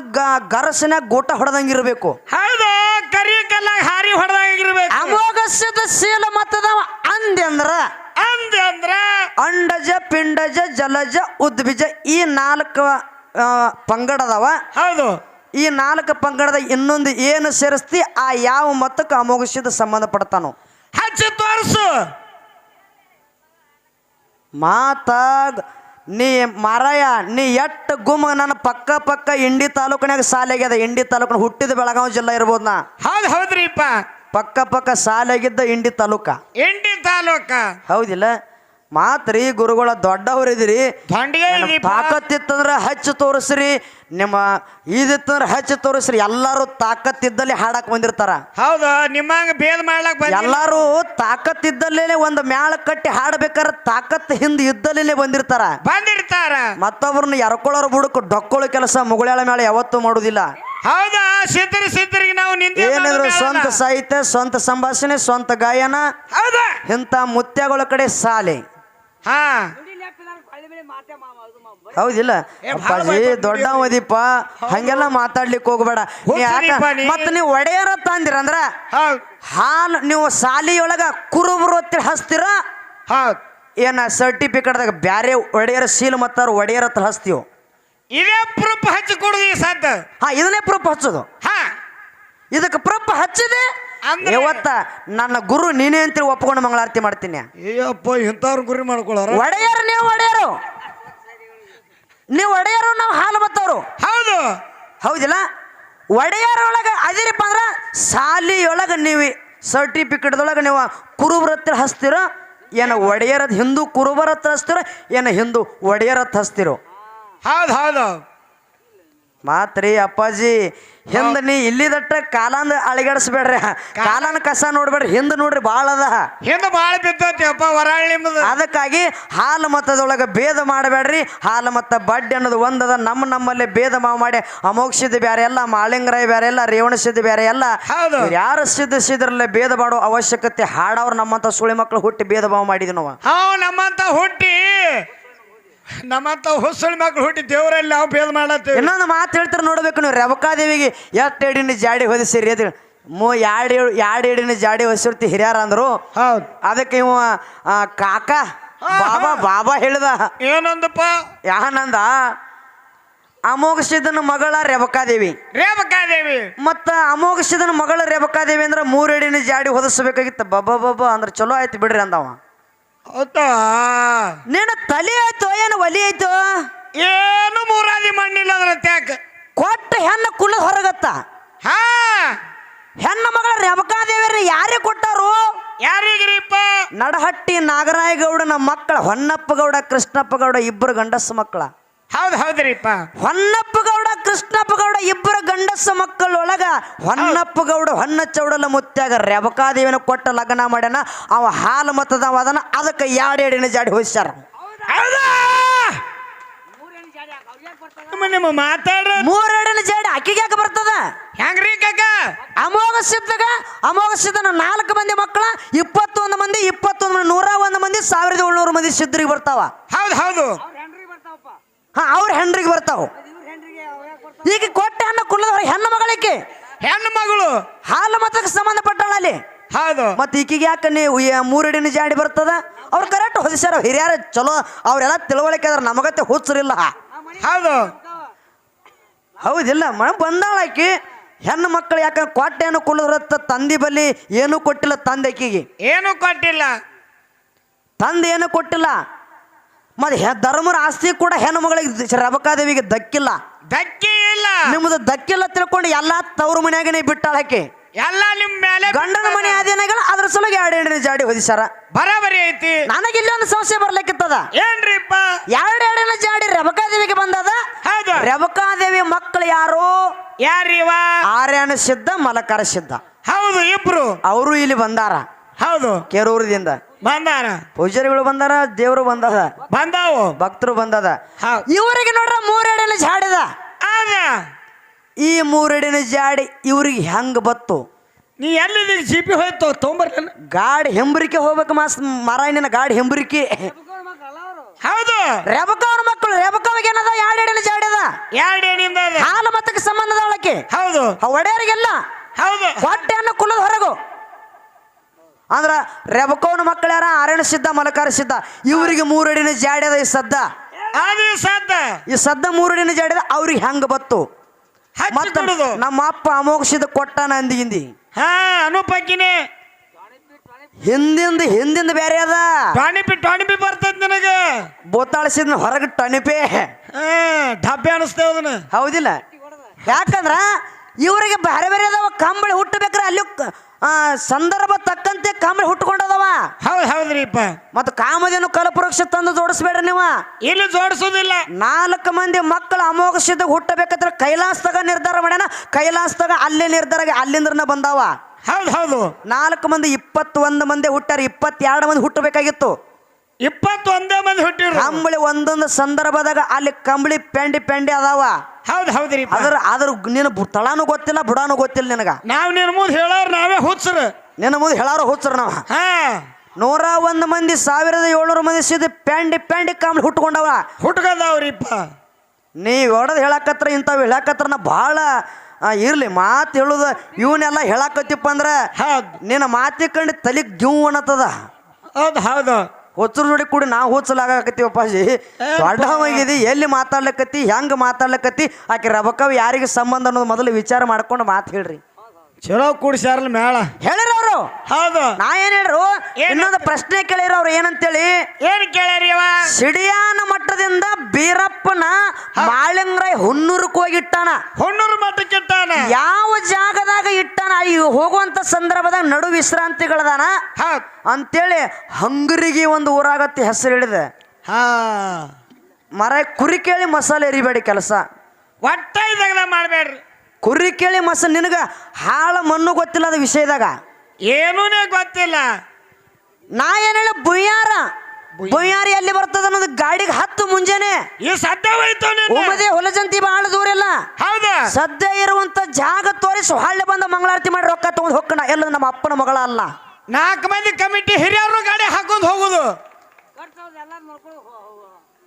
ಗರಸಿನ ಗೋಟ ಹೊಡೆದಂಗಿರ್ಬೇಕು. ಹೌದು. ಕರಿ ಕಲ್ಲ ಹಾರಿ ಹೊಡೆದಂಗಿರ್ಬೇಕು. ಅಮೋಘಸ್ಯದ ಶೀಲ ಮತದವ ಅಂದೆ ಅಂದ್ರ? ಅಂದೆ ಅಂದ್ರ? ಅಂಡಜ ಪಿಂಡಜ ಜಲಜ ಉದ್ಬಿಜ ಈ ನಾಲ್ಕು ಪಂಗಡದವ. ಹೌದು. ಈ ನಾಲ್ಕು ಪಂಗಡದ ಇನ್ನೊಂದು ಏನು ಸೇರಿಸ್ತಿ ಆ ಯಾವ ಮತಕ್ಕೆ ಅಮೋಘಿಸಿದ ಸಂಬಂಧ ಪಡ್ತಾನೋ? ಹಚ್ಚಿ ತೋರಿಸು. ಮಾತಾಗ್ ನೀ ಮಾರಾಯ ನೀ ಎಟ್ಟು ಗುಮ್ ನನ್ನ ಪಕ್ಕ ಪಕ್ಕ ಇಂಡಿ ತಾಲೂಕಿನಾಗ ಸಾಲಾಗ್ಯದ. ಇಂಡಿ ತಾಲೂಕಿನ ಹುಟ್ಟಿದ ಬೆಳಗಾವಿ ಜಿಲ್ಲೆ ಇರ್ಬೋದು ನಾ ಹೌದು ಹೌದ್ರಿಪ್ಪ. ಪಕ್ಕ ಪಕ್ಕ ಸಾಲಾಗಿದ್ದ ಇಂಡಿ ತಾಲೂಕ. ಇಂಡಿ ತಾಲೂಕ. ಹೌದಿಲ್ಲ? ಮಾತ್ರಿ ಗುರುಗಳ ದೊಡ್ಡವರಿದಿರಿ ದಂಡಿಗೆ ಇದೀಪ. ತಾಕತ್ತಿತ್ತಂದ್ರೆ ಹಚ್ಚಿ ತೋರಿಸ್ರಿ. ನಿಮ್ಮ ಇದಿತ್ತಂದ್ರೆ ಹಚ್ಚಿ ತೋರಿಸ್ರಿ. ಎಲ್ಲರೂ ತಾಕತ್ತಿದ್ದಲ್ಲಿ ಹಾಡಕ್ ಬಂದಿರ್ತಾರ. ಹೌದು ನಿಮ್ಮ ಭೇದ ಮಾಡ್ಲಕ್ ಬಂದಿಲ್ಲ. ಎಲ್ಲರೂ ತಾಕತ್ತಿದ್ದಲ್ಲೇ ಒಂದು ಮ್ಯಾಳ ಕಟ್ಟಿ ಹಾಡ್ಬೇಕಾದ್ರೆ ತಾಕತ್ ಹಿಂದೆ ಇದ್ದಲ್ಲೇ ಬಂದಿರ್ತಾರ. ಬಂದಿರ್ತಾರ. ಮತ್ತೊಬ್ಬರನ್ನ ಎರ್ಕೊಳ್ಳೋರು ಬುಡಕ್ ಡೊಕ್ಕೊಳ್ಳೋ ಕೆಲಸ ಮುಗುಳ್ಯಾಳ ಮೇಲೆ ಯಾವತ್ತೂ ಮಾಡುದಿಲ್ಲ. ಹೌದಾ? ಸಿದ್ಧರ ಸಿದ್ಧರಿಗೆ ನಾವು ನಿಂದೆ ಏನಿದ್ರು ಸ್ವಂತ ಸಾಹಿತ್ಯ ಸ್ವಂತ ಸಂಭಾಷಣೆ ಸ್ವಂತ ಗಾಯನ ಹೌದಾ? ಇಂಥ ಮುತ್ಯಗಳ ಕಡೆ ಸಾಲೆ. ಹಾ. ಹೌದಿಲ್ಲ. ಅಪ್ಪಾಜಿ ಭಯಪಟ್ಟು ದೊಡ್ಡ ಓದಿಪ್ಪ ಹಂಗೆಲ್ಲ ಮಾತಾಡ್ಲಿಕ್ಕೆ ಹೋಗ್ಬೇಡ. ಮತ್ತೆ ನೀವು ಒಡೆಯರ ತಂದಿರಂದ್ರ ಅಂದ್ರ ಹಾಲು ನೀವು ಸಾಲಿಯೊಳಗ ಕುರುಬರು ಹತ್ತಿರ ಹಸ್ತೀರ ಏನ ಸರ್ಟಿಫಿಕೇಟ್ದಾಗ ಬ್ಯಾರೆ ಒಡೆಯರ ಸೀಲ್ ಮತ್ತಾರ ಒಡೆಯರ ಹತ್ರ ಹಸ್ತೀವ್ ಇದೇ ಪ್ರೂಫ್ ಹಚ್ಚಿ ಕೊಡುದು ಈ ಹಾ ಇದನ್ನೇ ಪ್ರೂಫ್ ಹಚ್ಚೋದು. ಹಾ. ಇದಕ್ಕೆ ಪ್ರೂಫ್ ಹಚ್ಚಿದೆ? ಇವತ್ತ ನನ್ನ ಗುರು ನೀನೇ ಅಂತ ಒಪ್ಕೊಂಡು ಮಂಗಳಾರತಿ ಮಾಡ್ತೀನಿ. ಅಯ್ಯಪ್ಪ ಇಂಥವ್ರ ಗುರಿ ಮಾಡ್ಕೊಳ್ಳೋರು ಒಡೆಯರು ನೀವು ಒಡೆಯರು. ನೀವು ಒಡೆಯರು ನಾವು ಹಾಲು ಬತ್ತವರು. ಹೌದು. ಹೌದಿಲ್ಲ? ಒಡೆಯರೊಳಗೆ ಅದಿರಪ್ಪ ಅಂದ್ರೆ ಶಾಲೆಯೊಳಗೆ ನೀವು ಸರ್ಟಿಫಿಕೇಟ್ದೊಳಗೆ ನೀವು ಕುರುಬರ ಹತ್ರ ಹಚ್ತೀರೋ ಏನ ಒಡೆಯರದ ಹಿಂದೂ ಕುರುಬರ ಹತ್ರ ಏನ ಏನು ಹಿಂದೂ ಒಡೆಯರ ಹತ್ರ ಹಚ್ತೀರೋ ಹೌದು ಹೌದು. ಮಾತ್ರಿ ಅಪ್ಪಾಜಿ ಹಿಂದ ನೀ ಇಲ್ಲಿದಟ್ಟ ಕಾಲಂದ ಅಳಿಗಾಡಿಸ್ಬೇಡ್ರಿ. ಕಾಲನ ಕಸ ನೋಡ್ಬೇಡ್ರಿ ಹಿಂದ ನೋಡ್ರಿ ಭಾಳ ಅದ. ಹಿಂದ ಬಾಳ ಬಿದ್ದೈತಿ ಅಪ್ಪ ಹೊರಳಿ ನಿಮ್ಮದು ಅದಕ್ಕಾಗಿ ಹಾಲು ಮತದೊಳಗ ಭೇದ ಮಾಡಬೇಡ್ರಿ. ಹಾಲು ಮತ್ತ ಬಡ್ಡಿ ಅನ್ನೋದು ಒಂದದ. ನಮ್ಮ ನಮ್ಮಲ್ಲಿ ಭೇದ ಮಾವು ಮಾಡಿ ಅಮೋಘ ಬೇರೆ ಎಲ್ಲ ಮಾಳಿಂಗರಾಯ ಬೇರೆ ಎಲ್ಲ ರೇವಣ ಸಿದ್ಧ ಬೇರೆ ಎಲ್ಲ. ಹೌದು. ಯಾರು ಸಿದ್ಧ ಸಿದ್ರಲ್ಲೇ ಭೇದ ಮಾಡೋ ಅವಶ್ಯಕತೆ ಹಾಡವ್ರು ನಮ್ಮಂತ ಸುಳಿ ಮಕ್ಕಳು ಹುಟ್ಟಿ ಭೇದ ಭಾವ ಮಾಡಿದ್ವಿ ನಾವು. ಹಾವ್ ನಮ್ಮಂತ ಹುಟ್ಟಿ ನಮ್ಮಂತ ಹುಸುಳಿ ಮಕ್ಳು ಹುಟ್ಟಿ ದೇವರಲ್ಲಿ ನಾವು ಭೇದ ಮಾಡತ್ತೇವೆ. ಇನ್ನೊಂದು ಮಾತು ಹೇಳ್ತಾರೆ ನೋಡ್ಬೇಕು ನೀವು ರವಕಾದೇವಿಗೆ ಎಷ್ಟು ಎಡಿನ ಜಾಡಿ ಹೊದಿಸಿರಿ. ಅದು ಮೂ ಎರಡು ಎರಡು ಎಡಿನ ಜಾಡಿ ಹೊಸಿರ್ತಿ ಹಿರಿಯಾರ ಅಂದ್ರು. ಹೌದು. ಅದಕ್ಕೆ ಇವ ಆ, ಕಾಕ ಬಾಬಾ ಬಾಬಾ ಹೇಳ್ದ. ಏನಂದಪ್ಪ? ಯಾನಂದ? ಅಮೋಘಸಿದನ ಮಗಳ ರೇವಕಾದೇವಿ. ರೇವಕಾದೇವಿ. ಮತ್ತ ಅಮೋಘ ಸಿದ್ಧನ ಮಗಳ ರೇವಕಾದೇವಿ ಅಂದ್ರೆ ಮೂರೆಡಿನ ಜಾಡಿ ಹೊದಿಸಬೇಕಾಗಿತ್ತು. ಬಬ್ಬ ಬಬ್ಬ ಅಂದ್ರೆ ಚಲೋ ಆಯ್ತು ಬಿಡ್ರಿ ಅಂದವ. ಹೌದಾ? ನಿನ್ನ ತಲೆ ಆಯ್ತು ಏನು ಒಲಿ ಆಯ್ತು? ಏನು ಮೂರಾದಿ ಮಣ್ಣಿಲ್ಲ ಅದ್ರ ತ್ಯಾಕ ಕೊಟ್ಟ ಹೆಣ್ಣು ಕುಳ್ಳ ಹೊರಗತ್ತ. ಹಾ. ಹೆಣ್ಣು ಮಗಳ ರೇವಕಾದೇವಿಯರ್ನ ಯಾರಿಗೆ ಕೊಟ್ಟಾರು? ಯಾರಿಗ್ರಿಪ್ಪ ನಡಹಟ್ಟಿ ನಾಗರಾಯಗೌಡನ ಮಕ್ಕಳ ಹೊನ್ನಪ್ಪ ಗೌಡ ಕೃಷ್ಣಪ್ಪ ಗೌಡ ಇಬ್ಬರು ಗಂಡಸ ಮಕ್ಕಳ. ಹೌದ್ ಹೌದ್ರಿಪ್ಪ. ಹೊನ್ನಪ್ಪ ಗೌಡ ಕೃಷ್ಣಪ್ಪ ಗೌಡ ಇಬ್ಬರು ಗಂಡಸ ಮಕ್ಕಳೊಳಗ ಹೊನ್ನಪ್ಪ ಗೌಡ ಹೊನ್ನ ಚೌಡಲ ಮುತ್ತಾಗ ರೇವಕಾದೇವಿನ ಕೊಟ್ಟ ಲಗ್ನ ಮಾಡ್ಯಾನ. ಅವ ಹಾಲು ಮತದವ ಅದನ್ನ ಅದಕ್ಕೆ ಎರಡು ಎಡಿನ ಜಾಡಿ ಹೋಯ್ಸ್ಯಾರ? ನಿಮ್ಮ ಮಾತಾಡ್ರ. ಮೂರೆಡಿನ ಜಾಡಿ ಅಕ್ಕಿಗೆ ಯಾಕೆ ಬರ್ತದ? ಹೆಂಗ್ರಿ ಕಾಕ? ಅಮೋಘ ಸಿದ್ಧಗ ಅಮೋಘ ಸಿದ್ಧನ ನಾಲ್ಕು ಮಂದಿ ಮಕ್ಕಳ ಇಪ್ಪತ್ತೊಂದು ಮಂದಿ ಇಪ್ಪತ್ತೊಂದು ಮಂದಿ ನೂರ ಒಂದು ಮಂದಿ ಸಾವಿರದ ಏಳ್ನೂರು ಮಂದಿ ಸಿದ್ಧರಿಗೆ ಬರ್ತಾವ. ಹೌದು ಹೌದು. ಹಾ ಅವ್ರ ಹೆಂಡ್ರಿಗೆ ಬರ್ತಾವ. ಈಗ ಕೊಟ್ಟೆ ಅನ್ನ ಕುಲದವ್ರ ಹೆಣ್ಣು ಮಗಳಿಗೆ ಹೆಣ್ಣು ಮಗಳು? ಹಾಲು ಮತಕ್ಕೆ ಸಂಬಂಧಪಟ್ಟಳ ಅಲ್ಲಿ. ಹೌದು. ಮತ್ತೆ ಈಕಿಗೆ ಯಾಕೆ ನೀವು ಮೂರಡಿನ ಜಾಡಿ ಬರ್ತದ? ಅವ್ರು ಕರೆಕ್ಟ್ ಹೊದಿಸ್ಯಾರ ಹಿರಿಯರ ಚಲೋ ಅವರೆಲ್ಲ ತಿಳುವಳಿಕೆ ಅದ್ರ ನಮಗತ್ತೆ ಹುಚ್ಚರಿಲ್ಲ. ಹೌದು. ಹೌದಿಲ್ಲ ಮ ಬಂದಾಳ ಆಕಿ. ಹೆಣ್ಣು ಮಕ್ಕಳು ಯಾಕ ಕೊಟ್ಟೆಯನ್ನು ಕುಲದ್ರತ್ತ ತಂದಿ ಬಲ್ಲಿ ಏನೂ ಕೊಟ್ಟಿಲ್ಲ ತಂದೆ ಆಕಿಗೆ. ಏನು ಕೊಟ್ಟಿಲ್ಲ. ತಂದೆ ಏನು ಕೊಟ್ಟಿಲ್ಲ. ಮತ್ತೆ ಹೆ ಧರ್ಮರ ಆಸ್ತಿ ಕೂಡ ಹೆಣ್ಣು ಮಗಳಿಗೆ ರಬಕಾದೇವಿಗೆ ದಕ್ಕಿಲ್ಲ. ದಕ್ಕಿಲ್ಲ. ಇಲ್ಲ ನಿಮ್ಮದು ದಕ್ಕಿಲ್ಲ ತಿಳ್ಕೊಂಡು ಎಲ್ಲಾ ತವ್ರ ಮನ್ಯಾಗನೇ ಬಿಟ್ಟಾಳ ಆಕಿ. ಎಲ್ಲ ನಿಮ್ ಮೇಲೆ ಗಂಡನ ಮನೆ ಅದೇನಾಗಲ್ಲ ಅದ್ರ ಸಲುವಾಗಿ ಎರಡು ಜಾಡಿ ಹೊದಿಸಾರ ಬರಾಬರಿ ಐತಿ. ನನಗೆ ಇಲ್ಲೊಂದು ಸಮಸ್ಯೆ ಬರ್ಲಿಕ್ಕಿತ್ತದ. ಏನ್ರಿಪ್ಪ? ಎರಡು ಎರಡನೇ ಜಾಡಿ ರಬಕಾದೇವಿಗೆ ಬಂದದ. ಹೌದು. ರಬಕಾದೇವಿ ಮಕ್ಕಳು ಯಾರು? ಯಾರಿವ? ಆರ್ಯನ ಸಿದ್ಧ ಮಲಕರ ಸಿದ್ಧ. ಹೌದು ಇಬ್ರು. ಅವರು ಇಲ್ಲಿ ಬಂದಾರ. ಹೌದು. ಕೆರೂರದಿಂದ. ಬಂದಾರ. ಪೂಜಾರಿಗಳು ಬಂದಾರ ದೇವರು ಬಂದದ. ಬಂದಾವು. ಭಕ್ತರು ಬಂದದ. ಹೌದು ಇವರಿಗೆ ನೋಡ್ರ ಮೂರೆಡಿನ ಜಾಡಿದ. ಈ ಮೂರೆಡಿನ ಜಾಡಿ ಇವ್ರಿಗೆ ಹೆಂಗ್ ಬತ್ತು? ನೀ ಎಲ್ಲಿ ಜಿಪಿ ಹೋಯ್ತು? ತೊಗೊಂಬರ್ಲಿಲ್ಲ ಗಾಡಿ ಹೆಂಬರಿಕೆ ಹೋಗ್ಬೇಕು ಮಾಸ್ ಮಾರಾಯಣನ ಗಾಡಿ ಹೆಂಬರಿಕೆ. ಹೌದು. ರೇಬಕ ಅವ್ರ ಮಕ್ಕಳು ರೇಬಕವಾಗ ಏನದ? ಎರಡೆಡಿನ ಜಾಡಿದ. ಎರಡು ಏನಿಂದ ಹಾಲು ಮತಕ್ಕೆ ಸಂಬಂಧದ ಒಳಕ್ಕೆ ಹೌದು. ಒಡೆಯರಿಗೆಲ್ಲ ಹೌದು. ಹೊಟ್ಟೆಯನ್ನು ಕುಲದ ಹೊರಗು. ಅಂದ್ರ ರೆಬಕೋನ ಮಕ್ಕಳ್ಯಾರ ಆರಣ್ಯ ಅರಣ್ಯ ಸಿದ್ಧ ಮಲಕಾರ ಸಿದ್ಧ. ಇವರಿಗೆ ಮೂರಡಿನ ಜಾಡ್ಯದ ಈ ಸದ್ದ. ಈ ಸದ್ದ? ಮೂರಡಿನ ಜಾಡ್ಯದ ಅವ್ರಿಗೆ ಹೆಂಗ ಬತ್ತು? ಮತ್ತ ನಮ್ಮ ಅಪ್ಪ ಅಮೋಕ್ಷಿದ ಕೊಟ್ಟಾನ ಅಂದಿಗಿಂದಿ ಹಾ ಅನುಪಕ್ಕಿನೇ. ಹಿಂದಿಂದ ಹಿಂದಿಂದ ಬೇರೆ ಅದ. ಟಾಣಿಪಿ ಟಾಣಿಪಿ ಬರ್ತೈತಿ ನನಗ. ಬೋತಾಳಿಸಿದ ಹೊರಗೆ ಟಣಿಪೆ. ಡಬ್ಬೆ ಅನಿಸ್ತೇವ ಅದನ್ನ. ಹೌದಿಲ್ಲ. ಯಾಕಂದ್ರ ಇವರಿಗೆ ಬೇರೆ ಬೇರೆ ಅದಾವ ಕಂಬಳಿ ಹುಟ್ಟಬೇಕ್ರೆ ಅಲ್ಲಿ ಆ, ಸಂದರ್ಭ ತಕ್ಕಂತೆ ಕಾಮ ಹುಟ್ಕೊಂಡದವ ಹೌದು ಹೌದ್ರಿಪ್ಪ. ಮತ್ತು ಕಾಮಧೇನು ಕಲಪುರಕ್ಷ ತಂದು ಜೋಡಿಸ್ಬೇಡ್ರಿ ನೀವು. ಇಲ್ಲಿ ಜೋಡಿಸೋದಿಲ್ಲ. ನಾಲ್ಕು ಮಂದಿ ಮಕ್ಕಳು ಅಮೋಘ ಸಿದ್ಧ ಹುಟ್ಟಬೇಕಾದ್ರೆ ಕೈಲಾಸದಾಗ ನಿರ್ಧಾರ ಮಾಡ್ಯಾನ ಕೈಲಾಸದಾಗ ಅಲ್ಲೇ ನಿರ್ಧಾರ ಆಗಿ ಅಲ್ಲಿಂದ್ರನ ಬಂದಾವ. ಹೌದು ಹೌದು. ನಾಲ್ಕು ಮಂದಿ ಇಪ್ಪತ್ತೊಂದು ಮಂದಿ ಹುಟ್ಟಾರ ಇಪ್ಪತ್ತೆರಡು ಮಂದಿ ಹುಟ್ಟಬೇಕಾಗಿತ್ತು. ಇಪ್ಪತ್ತೊಂದೇ ಮಂದಿ ಹುಟ್ಟಿರು. ಕಂಬಳಿ ಒಂದೊಂದು ಸಂದರ್ಭದಾಗ ಅಲ್ಲಿ ಕಂಬಳಿ ಪೆಂಡಿ ಪೆಂಡಿ ಅದಾವ. ಹೌದು ಹೌದ್ರಿ ಅದ್ರ ಅದ್ರ ನಿನ್ನ ತಳಾನು ಗೊತ್ತಿಲ್ಲ ಬುಡಾನು ಗೊತ್ತಿಲ್ಲ ನಿನಗ. ನಾವ್ ನಿನ್ ಮುಂದೆ ಹೇಳಾರ ನಾವೇ ಹುಚ್ಚರು. ನಿನ್ನ ಮುಂದೆ ಹೇಳಾರ ಹುಚ್ಚರ ನಾವ. ಹಾ. ನೂರ ಒಂದು ಮಂದಿ ಸಾವಿರದ ಏಳ್ನೂರು ಮಂದಿ ಸೀದ ಪೆಂಡಿ ಪೆಂಡಿ ಕಂಬಳಿ ಹುಟ್ಕೊಂಡವ. ಹುಟ್ಕದವ್ರಿಪ್ಪ ನೀವ್ ಹೊಡೆದ್ ಹೇಳಕತ್ರ ಇಂಥವು ಹೇಳಕತ್ರ ನಾ ಭಾಳ ಇರ್ಲಿ ಮಾತು ಹೇಳುದ ಇವನ್ನೆಲ್ಲ ಹೇಳಕತ್ತಿಪ್ಪ ಅಂದ್ರೆ ನಿನ್ನ ಮಾತಿ ಕಂಡು ತಲೆ ಜೀವ ಅನ್ನತದ ಹೌದು ಹೌದು. ಹುಚ್ಚರು ನೋಡಿ ಕೂಡಿ ನಾವು ಹುಚ್ಚಲಾಗಕತ್ತೀವಪ್ಪಾಜಿ ದೊಡ್ಡವಾಗಿದಿ ಎಲ್ಲಿ ಮಾತಾಡ್ಲಕತ್ತಿ ಹೆಂಗ್ ಮಾತಾಡ್ಲಕತ್ತಿ? ಆಕೆ ರಬಕವ್ ಯಾರಿಗೆ ಸಂಬಂಧ ಅನ್ನೋದು ಮೊದಲು ವಿಚಾರ ಮಾಡ್ಕೊಂಡು ಮಾತು ಹೇಳ್ರಿ. ಚಲೋ ಕೂಡಿಸ್ಯಾರಲ್ಲ ಮೇಳ. ಹೇಳಿರ ಹೌದು. ನಾ ಏನ್ ಹೇಳ್ರು? ಇನ್ನೊಂದು ಪ್ರಶ್ನೆ ಕೇಳಿರೋ ಅವ್ರು ಏನಂತೇಳಿ? ಏನ್ ಕೇಳ್ಯಾರಿ ಅವ? ಸಿಡಿಯಾನ ಮಟ್ಟದಿಂದ ಬೀರಪ್ಪನ ಮಾಳಿಂಗರಾಯ್ ಹುನ್ನೂರಕ್ಕೆ ಹೋಗಿ ಇಟ್ಟಾನ ಹೊನ್ನೂರು ಮಠಕ್ಕೆ ಇಟ್ಟಾನ ಯಾವ ಜಾಗದಾಗ ಇಟ್ಟಾನ? ಈ ಹೋಗುವಂತ ಸಂದರ್ಭದಾಗ ನಡು ವಿಶ್ರಾಂತಿಗಳದಾನ? ಹೌದ್. ಅಂತೇಳಿ ಹಂಗರಿಗೆ ಒಂದು ಊರಾಗತ್ತಿ ಹೆಸರು ಹಿಡಿದೆ ಹಾ. ಮರ ಕುರಿ ಕೇಳಿ ಮಸಾಲೆ ಎರಿಬೇಡಿ ಕೆಲಸ. ಒಟ್ಟ ಇದಾಗ ಮಾಡ್ಬೇಡ್ರಿ. ಕುರಿ ಕೇಳಿ ಮಸ ನಿನಗ ಹಾಳ ಮಣ್ಣು ಗೊತ್ತಿಲ್ಲದ ಅದ ವಿಷಯದಾಗ? ಏನೂನೇ ಗೊತ್ತಿಲ್ಲ. ನಾ ಏನ ಹೇಳ ಬುಯ್ಯಾರ. ಬುಯ್ಯಾರ. ಎಲ್ಲಿ ಬರ್ತದ ಅನ್ನೋದು ಗಾಡಿಗೆ ಹತ್ತು ಮುಂಜಾನೆ. ಈ ಸದ್ಯ ಹೋಯ್ತು ನೀನು ಉಮದೆ ಹೊಲಜಂತಿ ಬಹಳ ದೂರ ಇಲ್ಲ. ಹೌದಾ? ಸದ್ಯ ಇರುವಂತ ಜಾಗ ತೋರಿಸಿ ಹಳ್ಳಿ ಬಂದ ಮಂಗಳಾರತಿ ಮಾಡಿ ರೊಕ್ಕ ತಗೊಂಡ್ ಹೊಕ್ಕಣ. ಎಲ್ಲ ನಮ್ಮ ಅಪ್ಪನ ಮಗಳ ಅಲ್ಲ. ನಾಲ್ಕು ಮಂದಿ ಕಮಿಟಿ ಹಿರಿಯರು ಗಾಡಿ ಹಾಕೊಂಡು ಹೋಗುದು.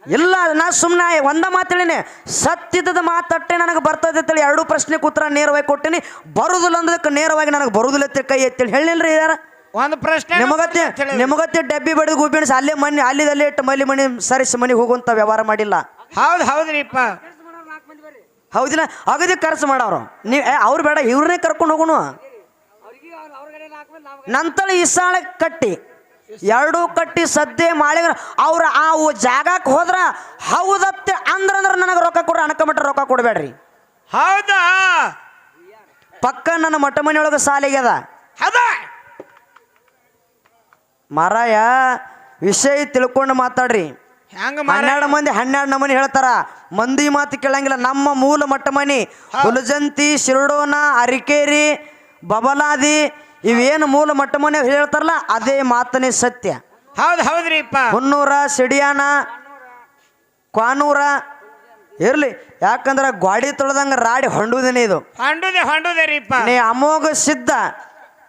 ಇಲ್ಲ ನಾ ಸುಮ್ಮನೆ ಒಂದ ಮಾತೇಳಿನಿ ಸತ್ಯದ ಮಾತಟ್ಟೆ ನನಗೆ ಬರ್ತದೆ ಅಂತೇಳಿ ಎರಡು ಪ್ರಶ್ನೆ ಉತ್ತರ ನೇರವಾಗಿ ಕೊಟ್ಟಿನಿ. ಬರುದಿಲ್ಲ ಅಂದಕ್ಕೆ ನೇರವಾಗಿ ನನಗೆ ಬರುದಿಲ್ಲ ಅಂತ ಕೈ ಎತ್ತೇಳಿ ಹೇಳಿಲ್ರಿ ಯಾರ? ಒಂದು ಪ್ರಶ್ನೆ ನಿಮಗತ್ತೆ ನಿಮಗತ್ತೆ ಡಬ್ಬಿ ಬಡಿದು ಗುಬ್ಬಿಣಿಸಿ ಅಲ್ಲೇ ಮನೆ ಅಲ್ಲಿದಲ್ಲಿ ಇಟ್ಟು ಮಲ್ಲಿ ಮನೆ ಸರಿಸಿ ಮನೆಗೆ ಹೋಗುವಂತ ವ್ಯವಹಾರ ಮಾಡಿಲ್ಲ. ಹೌದು ಹೌದ್ರಿಪ್ಪ ಹೌದಿಲ್ಲ? ಅಗದಿ ಖರ್ಚು ಮಾಡವ್ರು. ನೀವು ಅವ್ರು ಬೇಡ ಇವ್ರನ್ನೇ ಕರ್ಕೊಂಡು ಹೋಗೋಣ. ನಂತರ ಇಸಾಳ ಕಟ್ಟಿ ಎರಡೂ ಕಟ್ಟಿ ಸದ್ದೆ ಮಾಡಿದ್ರೆ ಅವ್ರ ಆ ಜಾಗಕ್ಕೆ ಹೋದ್ರ ಹೌದತ್ತೆ ಅಂದ್ರಂದ್ರೆ ನನಗೆ ರೊಕ್ಕ ಕೊಡ್ರಿ ಅಣಕಮಟ್ಟ ರೊಕ್ಕ ಕೊಡಬೇಡ್ರಿ. ಹೌದಾ? ಪಕ್ಕ ನನ್ನ ಮಠ ಮನೆಯೊಳಗೆ ಸಾಲಿಗೆ ಅದ ಮಾರಾಯ ವಿಷಯ ತಿಳ್ಕೊಂಡು ಮಾತಾಡ್ರಿ. ಹನ್ನೆರಡು ಮಂದಿ ಹನ್ನೆರಡು ನಮನಿ ಹೇಳ್ತಾರ. ಮಂದಿ ಮಾತು ಕೇಳಂಗಿಲ್ಲ ನಮ್ಮ ಮೂಲ ಮಟ್ಟ ಮನಿ. ಹುಲಜಂತಿ ಶಿರಡೋನ ಅರಿಕೇರಿ ಬಬಲಾದಿ ಇವೇನು ಮೂಲ ಮಟ್ಟ ಮನೆ ಹೇಳ್ತಾರಲ್ಲ ಅದೇ ಮಾತನೇ ಸತ್ಯ. ಹೌದು ಹೌದ್ರಿಪ್ಪ. ಹುನ್ನೂರ ಸಿಡಿಯಾನ ಕ್ವಾನೂರ ಇರ್ಲಿ ಯಾಕಂದ್ರೆ ಗಾಡಿ ತೊಳೆದಂಗ ರಾಡಿ ಹೊಂಡುದೇನೆ ಇದು. ಹೊಂಡುದೇ ಹೊಂಡುದೆ ರೀಪ್ಪ. ನೀ ಅಮೋಘ ಸಿದ್ಧ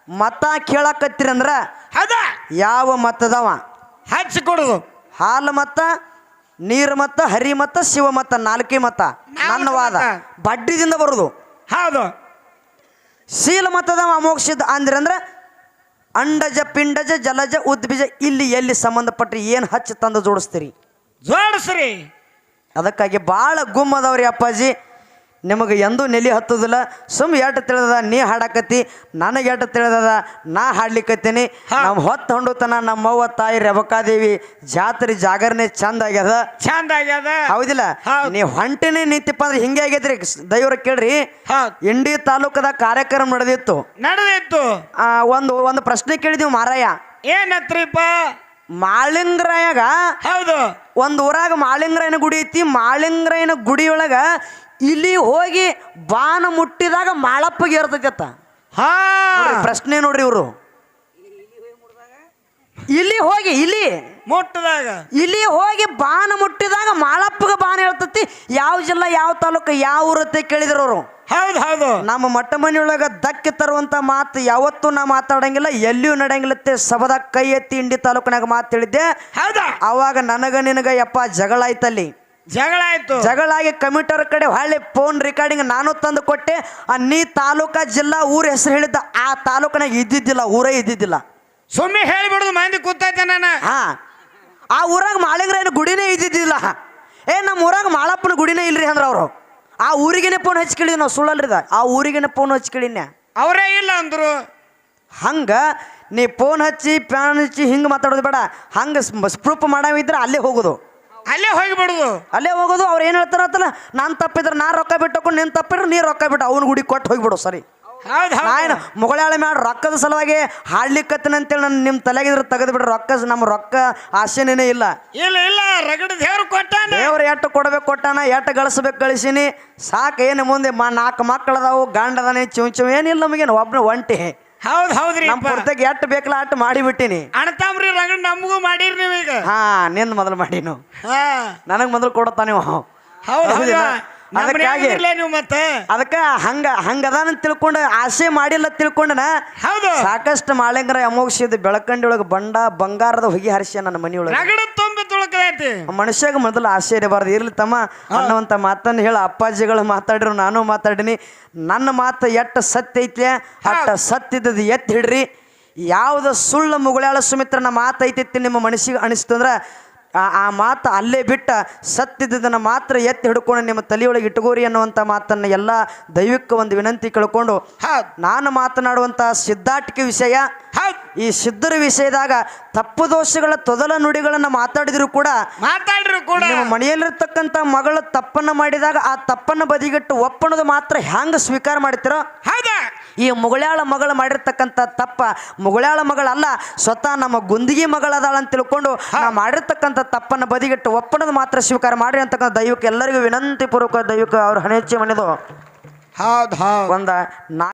ಮತ ಕೇಳಕತ್ತಿರಂದ್ರ ಹೌದಾ? ಯಾವ ಮತದವ? ಹಚ್ಚಿ ಕೊಡುದು. ಹಾಲು ಮತ ನೀರು ಮತ ಹರಿ ಮತ ಶಿವ ಮತ ನಾಲ್ಕೇ ಮತ. ನನ್ನ ವಾದ. ಬಡ್ಡಿದಿಂದ ಬರುದು. ಹೌದು. ಶೀಲ ಮತದ ಅಂದ್ರೆ ಅಂದ್ರೆ ಅಂಡಜ ಪಿಂಡಜ ಜಲಜ ಉದ್ಬೀಜ ಇಲ್ಲಿ ಎಲ್ಲಿ ಸಂಬಂಧಪಟ್ಟರೆ ಏನು ಹಚ್ಚಿ ತಂದು ಜೋಡಿಸ್ತೀರಿ? ಜೋಡಿಸ್ರಿ. ಅದಕ್ಕಾಗಿ ಭಾಳ ಗುಮ್ಮದವ್ರಿ ಅಪ್ಪಾಜಿ. ನಿಮಗೆ ಎಂದೂ ನೆಲೆ ಹತ್ತೋದಿಲ್ಲ. ಸುಮ್ ಎಟ್ ತಿಳಿದದ ನೀ ಹಾಡಕತ್ತಿ ನನಗೆ ಎಟ್ ತಿಳಿದದ ನಾ ಹಾಡ್ಲಿಕ್ಕತ್ತೀನಿ ನಮ್ಮ ಹೊತ್ತು ಹೊಂಡುತನ ನಮ್ಮವ್ವ ತಾಯಿ ರೇವಕಾದೇವಿ ಜಾತ್ರೆ ಜಾಗರಣೆ ಚಂದ ಆಗ್ಯದ. ಚಂದ ಆಗ್ಯದ. ಹೌದಿಲ್ಲ? ನೀ ನೀವು ಹೊಂಟಿನೇ ನಿಂತಿಪ್ಪ ಅಂದ್ರೆ ಹಿಂಗೆ ಆಗೈತ್ರಿ ದೈವರ ಕೇಳ್ರಿ. ಇಂಡಿ ತಾಲೂಕದ ಕಾರ್ಯಕ್ರಮ ನಡೆದಿತ್ತು. ನಡೆದಿತ್ತು. ಆ, ಒಂದು ಒಂದು ಪ್ರಶ್ನೆ ಕೇಳಿದೀವಿ ಮಾರಾಯ. ಏನತ್ರಿಪ್ಪ? ಮಾಳಿಂಗ್ರಾಯಾಗ ಹೌದು. ಒಂದು ಊರಾಗ ಮಾಳಿಂಗ್ರಾಯನ ಗುಡಿ ಐತಿ. ಮಾಳಿಂಗ್ರಾಯನ ಗುಡಿಯೊಳಗ ಇಲ್ಲಿ ಹೋಗಿ ಬಾನ ಮುಟ್ಟಿದಾಗ ಮಾಳಪ್ಪಗೆ ಏರ್ತೈತ ಹಾ. ಪ್ರಶ್ನೆ ನೋಡ್ರಿ ಇವರು. ಇಲ್ಲಿ ಹೋಗಿ ಇಲ್ಲಿ. ಮುಟ್ಟದಾಗ. ಇಲ್ಲಿ ಹೋಗಿ ಬಾನ ಮುಟ್ಟಿದಾಗ ಮಾಳಪ್ಪಗೆ ಬಾನ ಹೇಳ್ತತಿ ಯಾವ ಜಿಲ್ಲಾ ಯಾವ ತಾಲೂಕು ಯಾವ ಊರತ್ತೆ ಕೇಳಿದ್ರು ಅವರು. ಹೌದು ಹೌದು. ನಮ್ಮ ಮಟ್ಟ ಮನೆಯೊಳಗ ದಕ್ಕೆ ತರುವಂತ ಮಾತು ಯಾವತ್ತೂ ನಾ ಮಾತಾಡಂಗಿಲ್ಲ ಎಲ್ಲಿಯೂ ನಡೆಯಂಗಿಲ್ಲತ್ತೆ ಸಭದ ಕೈ ಎತ್ತಿ ಇಂಡಿ ತಾಲೂಕಿನಾಗ ಮಾತು ಹೇಳಿದ್ದೆ. ಹೌದಾ? ಅವಾಗ ನನಗ ನಿನಗ ಯಪ್ಪ ಜಗಳ ಆಯ್ತಲ್ಲಿ. ಜಗಳ ಆಯ್ತು. ಜಗಳಾಗಿ ಕಮಿಟರ್ ಕಡೆ ಹೊಳ್ಳಿ ಫೋನ್ ರೆಕಾರ್ಡಿಂಗ್ ನಾನು ತಂದು ಕೊಟ್ಟೆ. ಆ ನೀ ತಾಲೂಕಾ ಜಿಲ್ಲಾ ಊರ ಹೆಸರು ಹೇಳಿದ್ದ. ಆ ತಾಲೂಕಿನಾಗ ಇದ್ದಿದ್ದಿಲ್ಲ ಊರೇ ಇದ್ದಿದ್ದಿಲ್ಲ. ಸುಮ್ಮನೆ ಹೇಳ್ಬಿಡುದು ಮಂದಿ ಕೂತೈತೆ ನಾನು. ಹಾ. ಆ ಊರಾಗ ಮಾಳಿಗ್ರೇನು ಗುಡಿನೇ ಇದ್ದಿದ್ದಿಲ್ಲ. ಏ ನಮ್ಮ ಊರಾಗ ಮಾಳಪ್ಪನ ಗುಡಿನೇ ಇಲ್ರಿ ಅಂದ್ರೆ ಅವರು. ಆ ಊರಿಗೇನೆ ಫೋನ್ ಹಚ್ಕೇಳಿದ್ವಿ ನಾವು ಸುಳ್ಳಲ್ರಿದ ಆ ಊರಿಗೇನೆ ಫೋನ್ ಹಚ್ಕೇಳಿನ್ಯ ಅವರೇ ಇಲ್ಲ ಅಂದ್ರು. ಹಂಗ ನೀ ಫೋನ್ ಹಚ್ಚಿ ಪ್ಯಾನ್ ಹಚ್ಚಿ ಹಿಂಗೆ ಮಾತಾಡೋದು ಬೇಡ. ಹಂಗೆ ಸ್ಪ್ರೂಪ್ ಮಾಡವಿದ್ರೆ ಅಲ್ಲೇ ಹೋಗೋದು. ಅಲ್ಲೇ ಹೋಗಿಬಿಡುದು ಅಲ್ಲೇ ಹೋಗೋದು ಅವ್ರು ಏನು ಹೇಳ್ತಾರತ್ತಲ್ಲ ನಾನು ತಪ್ಪಿದ್ರೆ ನಾ ರೊಕ್ಕ ಬಿಟ್ಟಕೊಂಡು ನೀನು ತಪ್ಪಿದ್ರೆ ನೀ ರೊಕ್ಕ ಬಿಟ್ಟು ಅವ್ನ ಗುಡಿ ಕೊಟ್ಟು ಹೋಗ್ಬಿಡು ಸರಿ. ಹೌದು ಏನು ಮುಗಳಾಳೆ ಮಾಡಿ ರೊಕ್ಕದ ಸಲುವಾಗಿ ಹಾಡ್ಲಿಕ್ಕತ್ತನ ಅಂತೇಳಿ ನನ್ನ ನಿಮ್ಮ ತಲೆಗಿದ್ರೆ ತೆಗೆದು ಬಿಡ್ರಿ ರೊಕ್ಕ ನಮ್ಮ ರೊಕ್ಕ ಆಸೆನೇ ಇಲ್ಲ. ಇಲ್ಲ ಇಲ್ಲ ರಗಡ ದೇವ್ರು ಕೊಟ್ಟಾನ. ದೇವ್ರು ಎಟ್ಟು ಕೊಡ್ಬೇಕು ಕೊಟ್ಟಾನ ಎಟ್ಟು ಗಳಿಸ್ಬೇಕು ಗಳಿಸೀನಿ ಸಾಕು ಏನು ಮುಂದೆ ಮಾ ನಾಲ್ಕು ಮಕ್ಕಳದಾವು ಗಂಡದಾನೆ ಚಿವ್ ಚಿವ್ ಏನಿಲ್ಲ ನಮಗೇನು ಒಬ್ಬನೇ ಒಂಟಿ. ಹೌದು ಹೌದ್ರಿ ನಮ್ಮ ಪುರ್ತಕ ಎಟ್ಟು ಬೇಕಲ್ಲ ಮಾಡಿ ಮಾಡಿಬಿಟ್ಟಿನಿ. ಅಣ್ತಾಮ್ರಿ ರಗಡ ನಮಗೂ ಮಾಡಿರಿ ನೀವೀಗ ಹಾ ನಿಂದ ಮೊದಲು ಮಾಡೀನು. ಹಾ. ನನಗೆ ಮೊದಲು ಕೊಡತ್ತ ನೀವು? ಹೌದ್ ಹೌದು? ಅದಕ್ಕಾಗಿ ನೀವು ಮತ್ತೆ? ಅದಕ್ಕೆ ಹಂಗ ಹಂಗದಾನ ತಿಳ್ಕೊಂಡು ಆಸೆ ಮಾಡಿಲ್ಲ ತಿಳ್ಕೊಂಡನ ಹೌದು. ಸಾಕಷ್ಟು ಮಾಳಿಂಗರ ಅಮೋಘಿಸಿದ ಬೆಳಕಂಡಿ ಒಳಗ ಬಂಡ ಬಂಗಾರದ ಹೊಗೆ ಹರಿಸ ನನ್ನ ಮನೆಯೊಳಗೆ. ತುಳುಕದೈತಿ ಮನುಷ್ಯಾಗ ಮೊದಲು ಆಶ್ಚರ್ಯ ಬಾರದು ಇರ್ಲಿ ತಮ್ಮ ಅನ್ನುವಂಥ ಮಾತನ್ನು ಹೇಳ. ಅಪ್ಪಾಜಿಗಳು ಮಾತಾಡಿರು ನಾನು ಮಾತಾಡಿನಿ. ನನ್ನ ಮಾತು ಎಟ್ಟ ಸತ್ಯ ಐತೆ ಅಟ್ಟ ಸತ್ಯದ ಎತ್ತಿ ಹಿಡ್ರಿ. ಯಾವ್ದು ಸುಳ್ಳು ಮುಗುಳ್ಯಾಳ ಸುಮಿತ್ರನ ಮಾತು ಐತೈತಿ ನಿಮ್ಮ ಮನಸ್ಸಿಗೆ ಅನಿಸ್ತು ಅಂದ್ರೆ ಆ ಆ ಮಾತು ಅಲ್ಲೇ ಬಿಟ್ಟ ಸತ್ತಿದ್ದನ್ನು ಮಾತ್ರ ಎತ್ತಿ ಹಿಡ್ಕೊಂಡು ನಿಮ್ಮ ತಲೆಯೊಳಗೆ ಇಟ್ಟುಕೋರಿ ಅನ್ನುವಂಥ ಮಾತನ್ನು ಎಲ್ಲ ದೈವಿಕ ಒಂದು ವಿನಂತಿ ಕೇಳ್ಕೊಂಡು ನಾನು ಮಾತನಾಡುವಂಥ ಸಿದ್ಧಾಟಿಕೆ ವಿಷಯ ಈ ಸಿದ್ಧರ ವಿಷಯದಾಗ ತಪ್ಪು ದೋಷಗಳ ತೊದಲ ನುಡಿಗಳನ್ನು ಮಾತಾಡಿದ್ರು ಕೂಡ ಮಾತಾಡಿದ್ರು ಕೂಡ. ನಿಮ್ಮ ಮನೆಯಲ್ಲಿರ್ತಕ್ಕಂಥ ಮಗಳು ತಪ್ಪನ್ನ ಮಾಡಿದಾಗ ಆ ತಪ್ಪನ್ನ ಬದಿಗಿಟ್ಟು ಒಪ್ಪಣದು ಮಾತ್ರ ಹ್ಯಾಂಗ ಸ್ವೀಕಾರ ಮಾಡ್ತಿರೋ? ಹೌದಾ. ಈ ಮುಗಳಾಳ ಮಗಳು ಮಾಡಿರ್ತಕ್ಕಂಥ ತಪ್ಪ ಮುಗಳಾಳ ಮಗಳಲ್ಲ ಸ್ವತಃ ನಮ್ಮ ಗುಂದಿಗೆ ಮಗಳದಾಳ ಅಂತ ತಿಳ್ಕೊಂಡು ಮಾಡಿರ್ತಕ್ಕಂಥ ತಪ್ಪನ್ನು ಬದಿಗಿಟ್ಟು ಒಪ್ಪಣದ ಮಾತ್ರ ಸ್ವೀಕಾರ ಮಾಡಿ ಅಂತಕ್ಕಂಥ ದೈವಕ್ಕೆ ಎಲ್ಲರಿಗೂ ವಿನಂತಿ ಪೂರ್ವಕ ದೈವಕ್ಕೆ ಅವ್ರ ಹಣೆಚ್ಚೆ ಮನೆದು. ಹೌದು ಹೌದು. ಒಂದ ನಾ